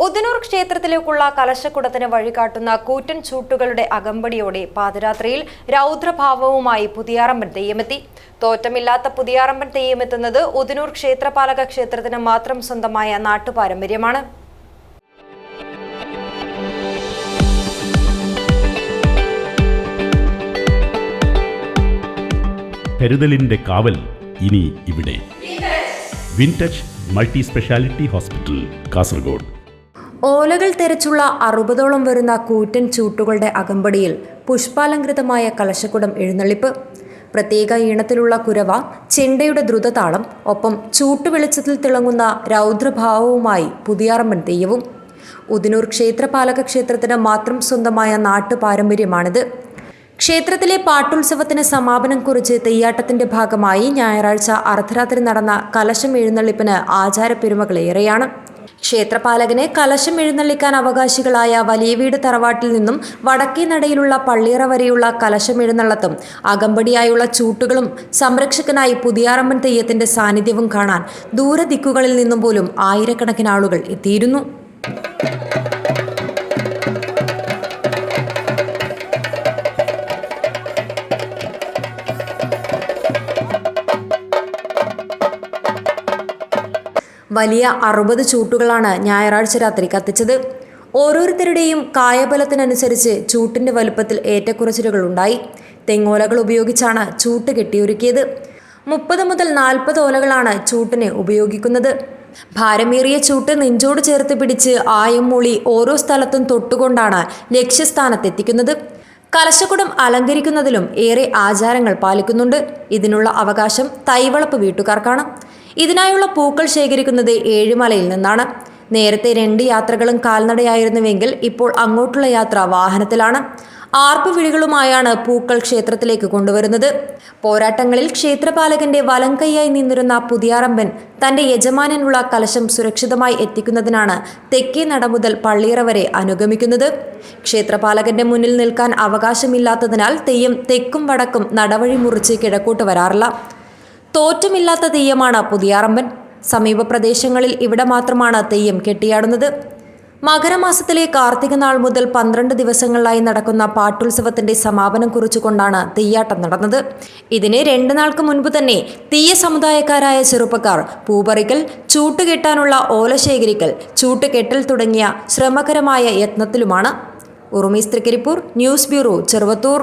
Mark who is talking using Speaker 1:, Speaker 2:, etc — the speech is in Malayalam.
Speaker 1: ഉദനൂർ ക്ഷേത്രത്തിലേക്കുള്ള കലശക്കുടത്തിന് വഴികാട്ടുന്ന കൂറ്റൻ ചൂട്ടുകളുടെ അകമ്പടിയോടെ പാതിരാത്രിയിൽ രൗദ്രഭാവവുമായി പുതിയാറമ്പൻ തെയ്യമെത്തി. തോറ്റമില്ലാത്ത പുതിയാറമ്പൻ തെയ്യമെത്തുന്നത് ഉദനൂർ ക്ഷേത്രപാലക ക്ഷേത്രത്തിന് മാത്രം സ്വന്തമായ നാട്ടുപാരമ്പര്യമാണ്.
Speaker 2: കരുതലിന്റെ കാവൽ ഇനി ഇവിടെ. Wintouch multi speciality hospital Kasaragod.
Speaker 1: ഓലകൾ തെരച്ചുള്ള അറുപതോളം വരുന്ന കൂറ്റൻ ചൂട്ടുകളുടെ അകമ്പടിയിൽ പുഷ്പാലങ്കൃതമായ കലശക്കുടം എഴുന്നള്ളിപ്പ്. പ്രത്യേക ഈണത്തിലുള്ള കുരവ ചെണ്ടയുടെ ദ്രുതതാളം ഒപ്പം ചൂട്ടുവെളിച്ചത്തിൽ തിളങ്ങുന്ന രൗദ്രഭാവവുമായി പുതിയാറമ്പൻ തെയ്യവും. ഉദിനൂർ ക്ഷേത്രപാലക ക്ഷേത്രത്തിന് മാത്രം സ്വന്തമായ നാട്ടുപാരമ്പര്യമാണിത് ക്ഷേത്രത്തിലെ പാട്ടുത്സവത്തിന് സമാപനം കുറിച്ച് തെയ്യാട്ടത്തിന്റെ ഭാഗമായി ഞായറാഴ്ച അർദ്ധരാത്രി നടന്ന കലശം എഴുന്നള്ളിപ്പിന് ആചാരപ്പെരുമകളേറെയാണ്. ക്ഷേത്രപാലകനെ കലശം എഴുന്നള്ളിക്കാൻ അവകാശികളായ വലിയ വീട് തറവാട്ടിൽ നിന്നും വടക്കേ നടയിലുള്ള പള്ളിയറ വരെയുള്ള കലശം എഴുന്നള്ളത്തും അകമ്പടിയായുള്ള ചൂട്ടുകളും സംരക്ഷകനായി പുതിയാറമ്മൻ തെയ്യത്തിന്റെ സാന്നിധ്യവും കാണാൻ ദൂരദിക്കുകളിൽ നിന്നും പോലും ആയിരക്കണക്കിന് ആളുകൾ എത്തിയിരുന്നു. വലിയ അറുപത് ചൂട്ടുകളാണ് ഞായറാഴ്ച രാത്രി കത്തിച്ചത്. ഓരോരുത്തരുടെയും കായബലത്തിനനുസരിച്ച് ചൂട്ടിന്റെ വലുപ്പത്തിൽ ഏറ്റക്കുറച്ചിലുകൾ ഉണ്ടായി. തെങ്ങോലകൾ ഉപയോഗിച്ചാണ് ചൂട്ട് കെട്ടിയൊരുക്കിയത്. മുപ്പത് മുതൽ നാൽപ്പത് ഓലകളാണ് ചൂട്ടിന് ഉപയോഗിക്കുന്നത്. ഭാരമേറിയ ചൂട്ട് നെഞ്ചോട് ചേർത്ത് പിടിച്ച് ആയം മൂളി ഓരോ സ്ഥലത്തും തൊട്ടുകൊണ്ടാണ് ലക്ഷ്യസ്ഥാനത്തെത്തിക്കുന്നത്. കലശക്കുടം അലങ്കരിക്കുന്നതിലും ഏറെ ആചാരങ്ങൾ പാലിക്കുന്നുണ്ട്. ഇതിനുള്ള അവകാശം തൈവളപ്പ് വീട്ടുകാർക്കാണ്. ഇതിനായുള്ള പൂക്കൾ ശേഖരിക്കുന്നത് ഏഴുമലയിൽ നിന്നാണ്. നേരത്തെ രണ്ട് യാത്രകളും കാൽനടയായിരുന്നുവെങ്കിൽ ഇപ്പോൾ അങ്ങോട്ടുള്ള യാത്ര വാഹനത്തിലാണ്. ആർപ്പ് വിളികളുമായാണ് പൂക്കൾ ക്ഷേത്രത്തിലേക്ക് കൊണ്ടുവരുന്നത്. പോരാട്ടങ്ങളിൽ ക്ഷേത്രപാലകന്റെ വലം കൈയായി നിന്നിരുന്ന പുതിയാറമ്പൻ തന്റെ യജമാനനുള്ള കലശം സുരക്ഷിതമായി എത്തിക്കുന്നതിനാണ് തെക്കേ നട മുതൽ പള്ളിയറ വരെ അനുഗമിക്കുന്നത്. ക്ഷേത്രപാലകന്റെ മുന്നിൽ നിൽക്കാൻ അവകാശമില്ലാത്തതിനാൽ തെയ്യം തെക്കും വടക്കും നടവഴി മുറിച്ച് കിഴക്കോട്ട് വരാറില്ല. തോറ്റമില്ലാത്ത തെയ്യമാണ് പുതിയാറമ്പൻ. സമീപ പ്രദേശങ്ങളിൽ ഇവിടെ മാത്രമാണ് തെയ്യം കെട്ടിയാടുന്നത്. മകരമാസത്തിലെ കാർത്തിക നാൾ മുതൽ പന്ത്രണ്ട് ദിവസങ്ങളിലായി നടക്കുന്ന പാട്ടുത്സവത്തിന്റെ സമാപനം കുറിച്ചുകൊണ്ടാണ് തെയ്യാട്ടം നടന്നത്. ഇതിന് രണ്ട് നാൾക്ക് മുൻപ് തന്നെ തീയ സമുദായക്കാരായ ചെറുപ്പക്കാർ പൂപറിക്കൽ ചൂട്ടുകെട്ടാനുള്ള ഓല ശേഖരിക്കൽ ചൂട്ടുകെട്ടൽ തുടങ്ങിയ ശ്രമകരമായ യത്നത്തിലുമാണ്. Urumees Thrikaripur news bureau Cheruvathur.